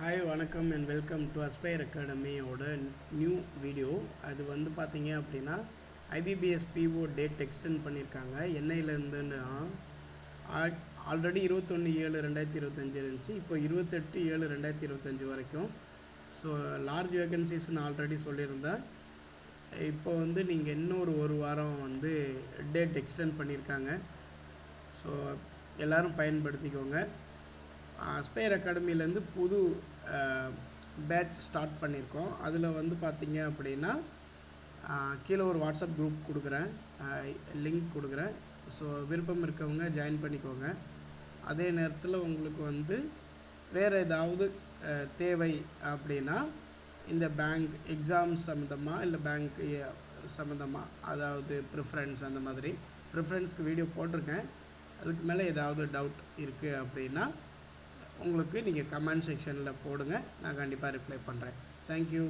Hi வணக்கம் and welcome to aspire அகாடமியோட new video அது வந்து பார்த்தீங்க அப்படின்னா ஐபிபிஎஸ் பிஓ டேட் எக்ஸ்டெண்ட் பண்ணியிருக்காங்க என்ஐலேருந்துன்னா ஆல்ரெடி இருபத்தொன்று ஏழு ரெண்டாயிரத்தி இருபத்தஞ்சி இருந்துச்சு. இப்போ இருபத்தெட்டு ஏழு ரெண்டாயிரத்தி இருபத்தஞ்சி வரைக்கும். ஸோ லார்ஜ் வேகன்சிஸ்ன்னு ஆல்ரெடி சொல்லியிருந்தேன். இப்போ வந்து நீங்கள் இன்னொரு ஒரு வாரம் வந்து டேட் எக்ஸ்டெண்ட் பண்ணியிருக்காங்க ஸோ எல்லோரும் பயன்படுத்திக்கோங்க. ஸ்பேர் அகாடமிலேருந்து புது பேட்ச் ஸ்டார்ட் பண்ணியிருக்கோம் அதில் வந்து பார்த்திங்க அப்படின்னா கீழே ஒரு வாட்ஸ்அப் குரூப் கொடுக்குறேன். லிங்க் கொடுக்குறேன். ஸோ விருப்பம் இருக்கவங்க ஜாயின் பண்ணிக்கோங்க. அதே நேரத்தில் உங்களுக்கு வந்து வேறு ஏதாவது தேவை அப்படின்னா இந்த பேங்க் எக்ஸாம் சம்மந்தமாக இல்லை பேங்க் சம்மந்தமாக அதாவது ப்ரிஃபரன்ஸ் அந்த மாதிரி ப்ரிஃபரன்ஸ்க்கு வீடியோ போட்டிருக்கேன். அதுக்கு மேலே ஏதாவது டவுட் இருக்குது அப்படின்னா உங்களுக்கு நீங்கள் கமெண்ட் செக்ஷனில் போடுங்க. நான் கண்டிப்பாக ரிப்ளை பண்ணுறேன் தேங்க்யூ